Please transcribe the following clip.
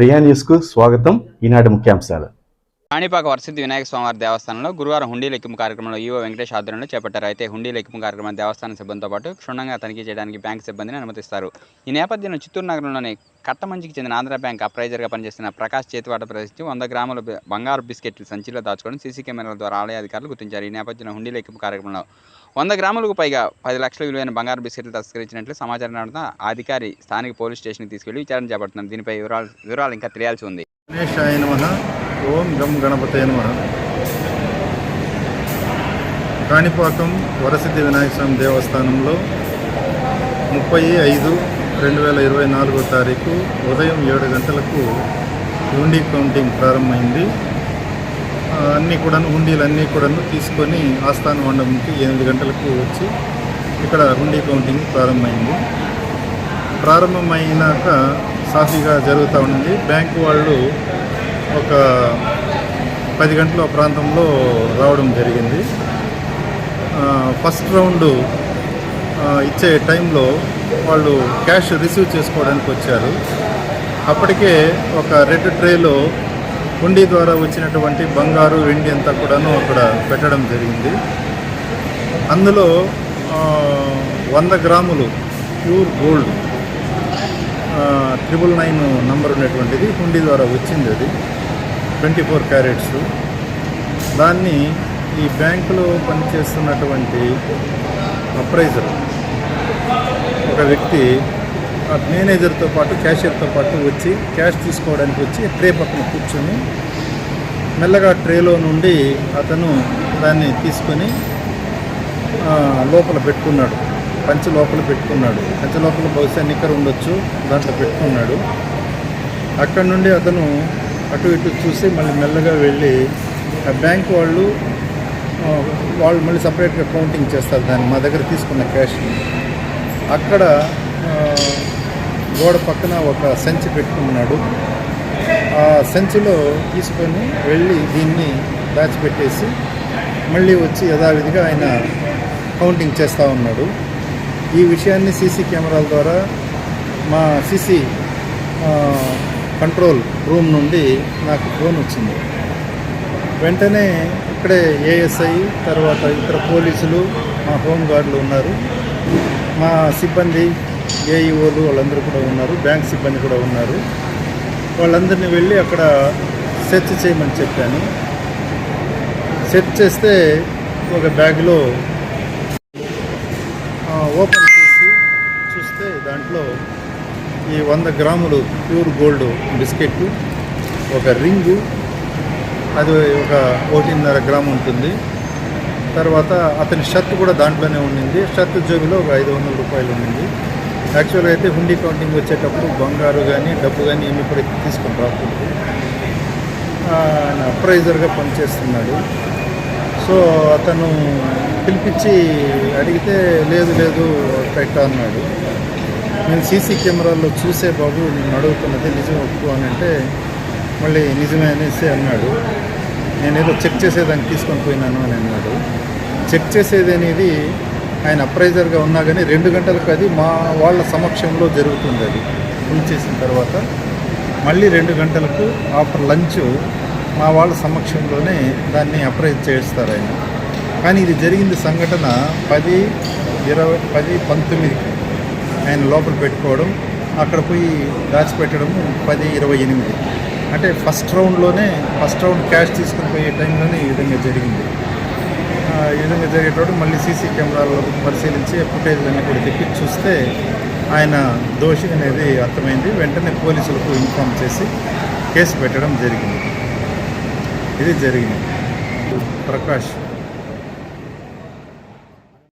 ప్రియా న్యూస్కు స్వాగతం. ఈనాటి ముఖ్యాంశాలు. కాణిపాక వరసిద్ధి వినాయక స్వామివారి దేవస్థానంలో గురువారం హుండీ లెక్కింపు కార్యక్రమంలో ఈవో వెంకటేష్ ఆధ్వర్యంలో చేపట్టారు. అయితే హుండీ లెక్కింపు కార్యక్రమం దేవస్థానం సిబ్బందితో పాటు క్షుణ్ణంగా తనిఖీ చేయడానికి బ్యాంక్ సిబ్బందిని అనుమతిస్తారు. ఈ నేపథ్యంలో చిత్తూరు నగరంలోని కట్టమంచికి చెందిన ఆంధ్ర బ్యాంక్ అప్రైజర్గా పనిచేస్తున్న ప్రకాష్ చేతివాట ప్రదర్శించి వంద గ్రాముల బంగారు బిస్కెట్లు సంచిలో దాచుకోవడం సీసీ కెమెరాల ద్వారా ఆలయ అధికారులు గుర్తించారు. ఈ నేపథ్యంలో హుండీ లెక్కింపు కార్యక్రమంలో వంద గ్రాములకు పైగా పది లక్షల విలువైన బంగారు బిస్కెట్లు తస్కరించినట్లు సమాచారం రావడంతో అధికారి స్థానిక పోలీస్ స్టేషన్కి తీసుకెళ్ళి విచారణ చేపడుతున్నారు. దీనిపై వివరాలు వివరాలు ఇంకా తెలియాల్సి ఉంది. ఓం గం గణపతయ నమ. కాణిపాకం వరసిద్ధి వినాయక స్వామి దేవస్థానంలో ముప్పై ఐదు రెండు వేల ఇరవై నాలుగో తారీఖు ఉదయం ఏడు గంటలకు హుండీ కౌంటింగ్ ప్రారంభమైంది. అన్నీ కూడాను హుండీలన్నీ కూడాను తీసుకొని ఆస్థాన మండపంకి ఎనిమిది గంటలకు వచ్చి ఇక్కడ హుండీ కౌంటింగ్ ప్రారంభమైంది. ప్రారంభమైనాక సాఫీగా జరుగుతూ ఉంది. బ్యాంకు వాళ్ళు ఒక పది గంటల ప్రాంతంలో రావడం జరిగింది. ఫస్ట్ రౌండ్ ఇచ్చే టైంలో వాళ్ళు క్యాష్ రిసీవ్ చేసుకోవడానికి వచ్చారు. అప్పటికే ఒక రెడ్ ట్రేలో హుండీ ద్వారా వచ్చినటువంటి బంగారు వెండి అంతా కూడాను అక్కడ పెట్టడం జరిగింది. అందులో వంద గ్రాములు pure gold triple nine number ఉన్నటువంటిది హుండీ ద్వారా వచ్చింది అది. Twenty four carats. దాన్ని ఈ బ్యాంకులో పనిచేస్తున్నటువంటి అప్రైజర్ ఒక వ్యక్తి ఆ మేనేజర్తో పాటు క్యాషియర్తో పాటు వచ్చి క్యాష్ తీసుకోవడానికి వచ్చి ట్రే పక్కన కూర్చొని మెల్లగా ట్రేలో నుండి అతను దాన్ని తీసుకొని లోపల పెట్టుకున్నాడు. పంచ లోపల పెట్టుకున్నాడు. పంచ లోపల బహుశా నిక్కర్ ఉండొచ్చు దాంట్లో పెట్టుకున్నాడు. అక్కడ నుండి అతను అటు ఇటు చూసి మళ్ళీ మెల్లగా వెళ్ళి ఆ బ్యాంక్ వాళ్ళు వాళ్ళు మళ్ళీ సపరేట్గా కౌంటింగ్ చేస్తారు దాన్ని మా దగ్గర తీసుకున్న క్యాష్ని అక్కడ గోడ పక్కన ఒక సంచి పెట్టుకున్నాడు. ఆ సంచిలో తీసుకొని వెళ్ళి దీన్ని దాచిపెట్టేసి మళ్ళీ వచ్చి యథావిధిగా ఆయన కౌంటింగ్ చేస్తూ ఉన్నాడు. ఈ విషయాన్ని సీసీ కెమెరాల ద్వారా మా సీసీ కంట్రోల్ రూమ్ నుండి నాకు ఫోన్ వచ్చింది. వెంటనే ఇక్కడే ఏఎస్ఐ తర్వాత ఇతర పోలీసులు మా హోమ్ గార్డులు ఉన్నారు. మా సిబ్బంది ఏఈఓలు వాళ్ళందరూ కూడా ఉన్నారు బ్యాంక్ సిబ్బంది కూడా ఉన్నారు. వాళ్ళందరినీ వెళ్ళి అక్కడ సెర్చ్ చేయమని చెప్పాను. సెర్చ్ చేస్తే ఒక బ్యాగ్లో ఓపెన్ చేసి చూస్తే దాంట్లో ఈ వంద గ్రాములు ప్యూర్ గోల్డ్ బిస్కెట్ ఒక రింగు అది ఒక ఒకటిన్నర గ్రాము ఉంటుంది. తర్వాత అతని షర్ట్ కూడా దాంట్లోనే ఉండింది. షర్ట్ జోబిలో ఒక ఐదు వందల రూపాయలు ఉండింది. యాక్చువల్గా అయితే హుండీ కౌంటింగ్ వచ్చేటప్పుడు బంగారు కానీ డబ్బు కానీ ఏమి కూడా తీసుకొని రాకూడదు. ఆయన అప్రైజర్గా పనిచేస్తున్నాడు. సో అతను పిలిపించి అడిగితే లేదు లేదు పెట్ట అన్నాడు. నేను సీసీ కెమెరాల్లో చూసే బాబు నేను అడుగుతున్నది నిజం ఒప్పు అని అంటే మళ్ళీ నిజమే అనేసి అన్నాడు. నేనేదో చెక్ చేసేదానికి తీసుకొని పోయినాను అని అన్నాడు. చెక్ చేసేది అనేది ఆయన అప్రైజర్గా ఉన్నా కానీ రెండు గంటలకు అది మా వాళ్ళ సమక్షంలో జరుగుతుంది అది. ఫుల్ చేసిన తర్వాత మళ్ళీ రెండు గంటలకు ఆఫ్టర్ లంచ్ మా వాళ్ళ సమక్షంలోనే దాన్ని అప్రైజ్ చేస్తారు ఆయన. కానీ ఇది జరిగింది సంఘటన పది ఇరవై పది పంతొమ్మిదికి ఆయన లోపల పెట్టుకోవడం అక్కడ పోయి దాచిపెట్టడము పది ఇరవై ఎనిమిది. అంటే ఫస్ట్ రౌండ్లోనే ఫస్ట్ రౌండ్ క్యాష్ తీసుకుని పోయే టైంలోనే ఈ విధంగా జరిగింది. ఈ విధంగా జరిగేటప్పుడు మళ్ళీ సీసీ కెమెరాలో పరిశీలించి ఫుటేజ్లన్నీ కూడా తెప్పించి చూస్తే ఆయన దోషి అనేది అర్థమైంది. వెంటనే పోలీసులకు ఇన్ఫామ్ చేసి కేసు పెట్టడం జరిగింది. ఇది జరిగింది. ప్రకాష్.